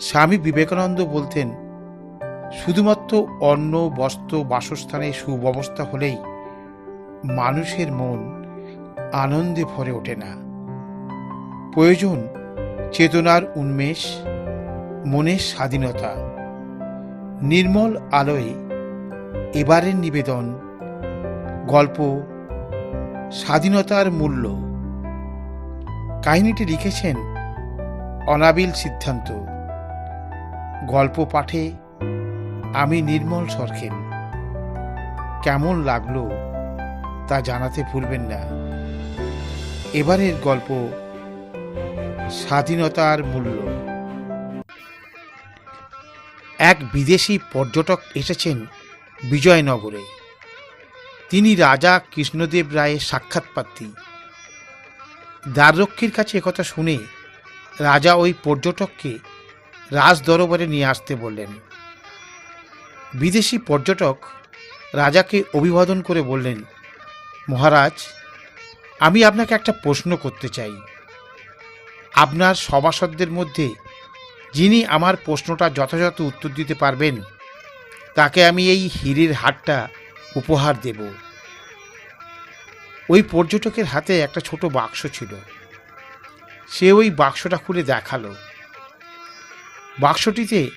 স্বামী বিবেকানন্দ বলতেন, শুধুমাত্র অন্ন, বস্ত্র, বাসস্থানে সুব্যবস্থা হলেই মানুষের মন আনন্দে ভরে ওঠে না। প্রয়োজন চেতনার উন্মেষ, মনের স্বাধীনতা। নির্মল আলোয় এবারের নিবেদন। গল্প, স্বাধীনতার মূল্য। কাহিনীটি লিখেছেন অনাবিল সিদ্ধান্ত। গল্প পাঠে আমি নির্মল সরখেল কেমন লাগল তা জানাতে ভুলবেন না। এবারের গল্প স্বাধীনতার মূল্য। এক বিদেশি পর্যটক এসেছেন বিজয়নগরে। তিনি রাজা কৃষ্ণদেব রায়ের সাক্ষাৎ প্রার্থী দ্বাররক্ষীর কাছে একথা শুনে রাজা ওই পর্যটককে রাজ দরবারে নিয়ে আসতে বললেন। বিদেশি পর্যটক রাজাকে অভিবাদন করে বললেন, মহারাজ, আমি আপনাকে একটা প্রশ্ন করতে চাই। আপনার সভাসদদের মধ্যে যিনি আমার প্রশ্নটা যথাযথ উত্তর দিতে পারবেন, তাকে আমি এই হীরের হারটা উপহার দেব। ওই পর্যটকের হাতে একটা ছোট বাক্স ছিল। সে ওই বাক্সটা খুলে দেখাল। বাক্সটিতে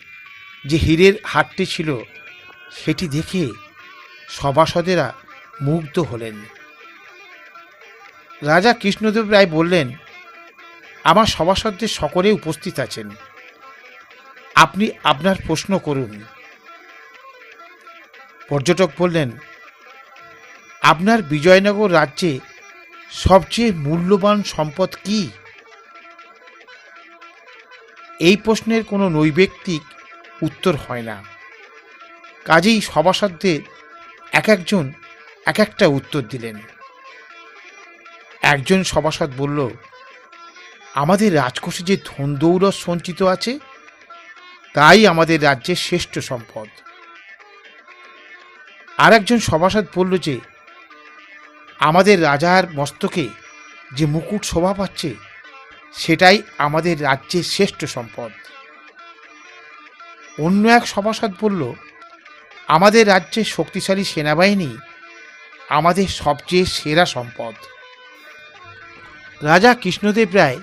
যে হীরের হাটটি ছিল, সেটি দেখে সভাসদেরা মুগ্ধ হলেন। রাজা কৃষ্ণদেব রায় বললেন, আমার সভাসদদের সকলে উপস্থিত আছেন। আপনি আপনার প্রশ্ন করুন। পর্যটক বললেন, আপনার বিজয়নগর রাজ্যে সবচেয়ে মূল্যবান সম্পদ কি? এই প্রশ্নের কোনো নৈবেক্তিক উত্তর হয় না। কাজেই সভাসদদের এক একজন এক একটা উত্তর দিলেন। একজন সভাসদ বলল, আমাদের রাজকোষে যে ধন দৌলত সঞ্চিত আছে, তাই আমাদের রাজ্যের শ্রেষ্ঠ সম্পদ। আর একজন সভাসদ বলল যে, আমাদের রাজার মস্তকে যে মুকুট শোভা পাচ্ছে সেটাই আমাদের রাজ্যের শ্রেষ্ঠ সম্পদ। অন্য এক সভাসদ বলল, আমাদের রাজ্যের শক্তিশালী সেনাবাহিনী আমাদের সবচেয়ে সেরা সম্পদ। রাজা কৃষ্ণদেব রায়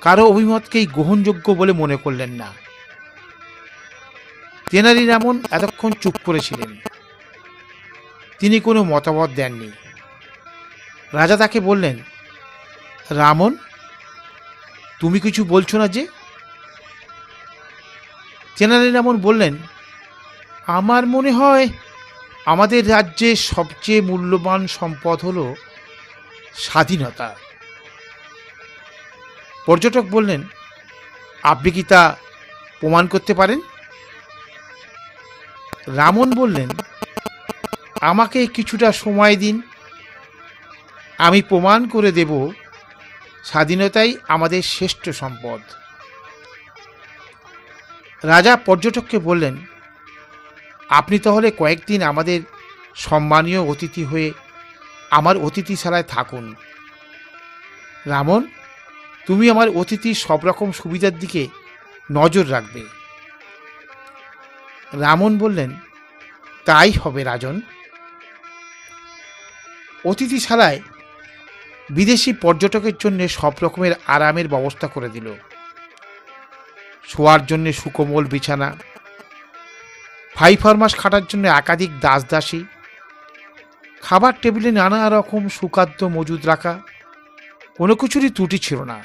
কারও অভিমতকেই গ্রহণযোগ্য বলে মনে করলেন না। তেনালি রামন এতক্ষণ চুপ করেছিলেন। তিনি কোনো মতামত দেননি। রাজা তাকে বললেন, রামন তুমি কিছু বলছো না যে? তেনালি রামন বললেন, আমার মনে হয় আমাদের রাজ্যে সবচেয়ে মূল্যবান সম্পদ হল স্বাধীনতা। পর্যটক বললেন, আপনি কি তা প্রমাণ করতে পারেন? রামন বললেন, আমাকে কিছুটা সময় দিন, আমি প্রমাণ করে দেব স্বাধীনতাই আমাদের শ্রেষ্ঠ সম্পদ। রাজা পর্যটককে বললেন, আপনি তাহলে কয়েকদিন আমাদের সম্মানীয় অতিথি হয়ে আমার অতিথিশালায় থাকুন। রামন, তুমি আমার অতিথির সব রকম সুবিধার দিকে নজর রাখবে। রামন বললেন, তাই হবে রাজন। অতিথিশালায় বিদেশি পর্যটকের জন্য সব রকমের আরামের ব্যবস্থা করে দিল। শোয়ার জন্য সুকোমল বিছানা। ফাই ফরমাস খাটার জন্য একাধিক দাস দাসী খাবার টেবিলে নানা রকম সুখাদ্য মজুদ রাখা। কোনো কিছুরই ত্রুটি ছিল না।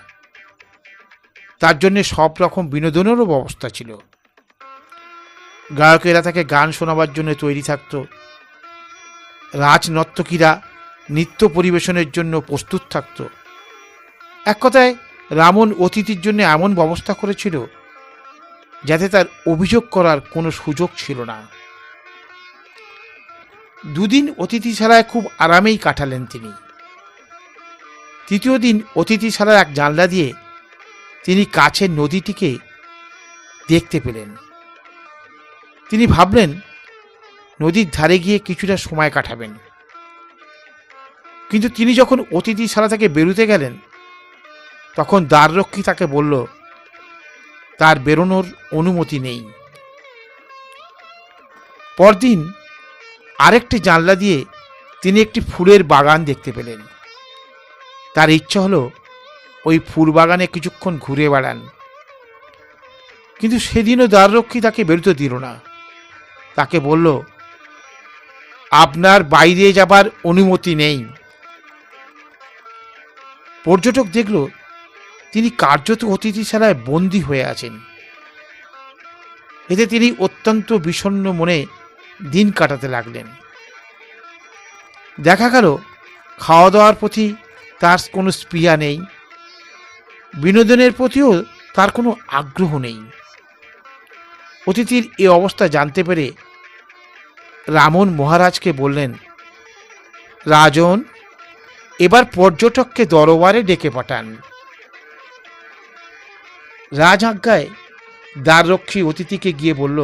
তার জন্য সব রকম বিনোদনেরও ব্যবস্থা ছিল। গায়কেরা তাকে গান শোনাবার জন্য তৈরি থাকত। রাজনর্তকীরা নৃত্য পরিবেশনের জন্য প্রস্তুত থাকত। এক কথায়, রামন অতিথির জন্য এমন ব্যবস্থা করেছিল যাতে তার অভিযোগ করার কোনো সুযোগ ছিল না। দুদিন অতিথিশালায় খুব আরামেই কাটালেন তিনি। তৃতীয় দিন অতিথিশালার এক জানলা দিয়ে তিনি কাছের নদীটিকে দেখতে পেলেন। তিনি ভাবলেন, নদীর ধারে গিয়ে কিছুটা সময় কাটাবেন। কিন্তু তিনি যখন অতিথিশালা থেকে বেরুতে গেলেন, তখন দ্বাররক্ষী তাকে বলল, তার বেরোনোর অনুমতি নেই। পরদিন আরেকটি জানলা দিয়ে তিনি একটি ফুলের বাগান দেখতে পেলেন। তার ইচ্ছা হলো ওই ফুল বাগানে কিছুক্ষণ ঘুরে বেড়ান। কিন্তু সেদিনও দ্বাররক্ষী তাকে বেরোতে দিল না। তাকে বলল, আপনার বাইরে যাবার অনুমতি নেই। পর্যটক দেখল তিনি কার্যত অতিথি অতিথিশালায় বন্দী হয়ে আছেন। এতে তিনি অত্যন্ত বিষণ্ণ মনে দিন কাটাতে লাগলেন। দেখা গেল খাওয়া দাওয়ার প্রতি তার কোনো স্পৃহা নেই। বিনোদনের প্রতিও তার কোনো আগ্রহ নেই। অতিথির এ অবস্থা জানতে পেরে রামন মহারাজকে বললেন, রাজন এবার পর্যটককে দরবারে ডেকে পাঠান। রাজআজ্ঞায় দ্বাররক্ষী অতিথিকে গিয়ে বলল,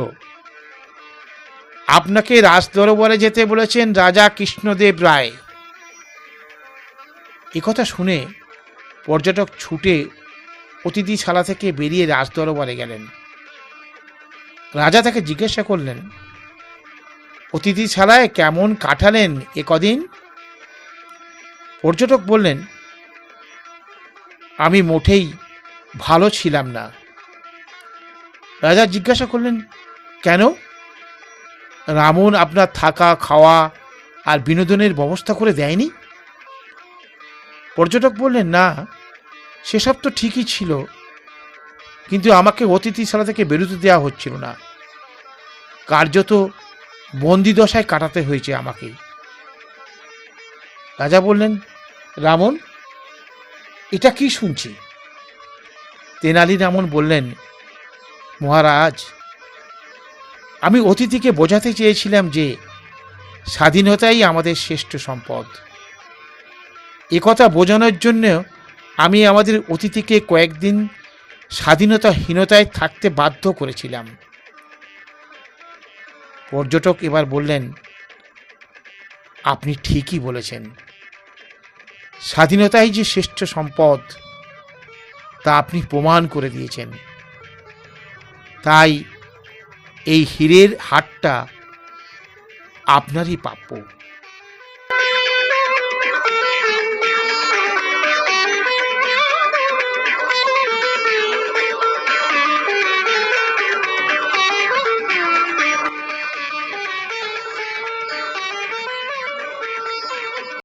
আপনাকে রাজ দরবারে যেতে বলেছেন রাজা কৃষ্ণদেব রায়। কথা শুনে পর্যটক ছুটে অতিথিশালা থেকে বেরিয়ে রাজ দরবারে গেলেন। রাজা তাকে জিজ্ঞাসা করলেন অতিথিশালায় কেমন কাটালেন এ কদিন? পর্যটক বললেন, আমি মোটেই ভালো ছিলাম না। রাজা জিজ্ঞাসা করলেন, কেন? রামন আপনার থাকা, খাওয়া আর বিনোদনের ব্যবস্থা করে দেয়নি? পর্যটক বললেন, না, সেসব তো ঠিকই ছিল, কিন্তু আমাকে অতিথিশালা থেকে বেরোতে দেওয়া হচ্ছিল না। কার্যত বন্দি দশায় কাটাতে হয়েছে আমাকে। রাজা বললেন, রামন, এটা কি শুনছি? তেনালি রামন বললেন, মহারাজ, আমি অতিথিকে বোঝাতে চেয়েছিলাম যে স্বাধীনতাই আমাদের শ্রেষ্ঠ সম্পদ। একথা বোঝানোর জন্য আমি আমাদের অতিথিকে কয়েকদিন স্বাধীনতাহীনতায় থাকতে বাধ্য করেছিলাম। পর্যটক এবার বললেন, আপনি ঠিকই বলেছেন। স্বাধীনতাই যে শ্রেষ্ঠ সম্পদ, তা আপনি প্রমাণ করে দিয়েছেন। তাই এই হীরের হাটটা আপনারই প্রাপ্য।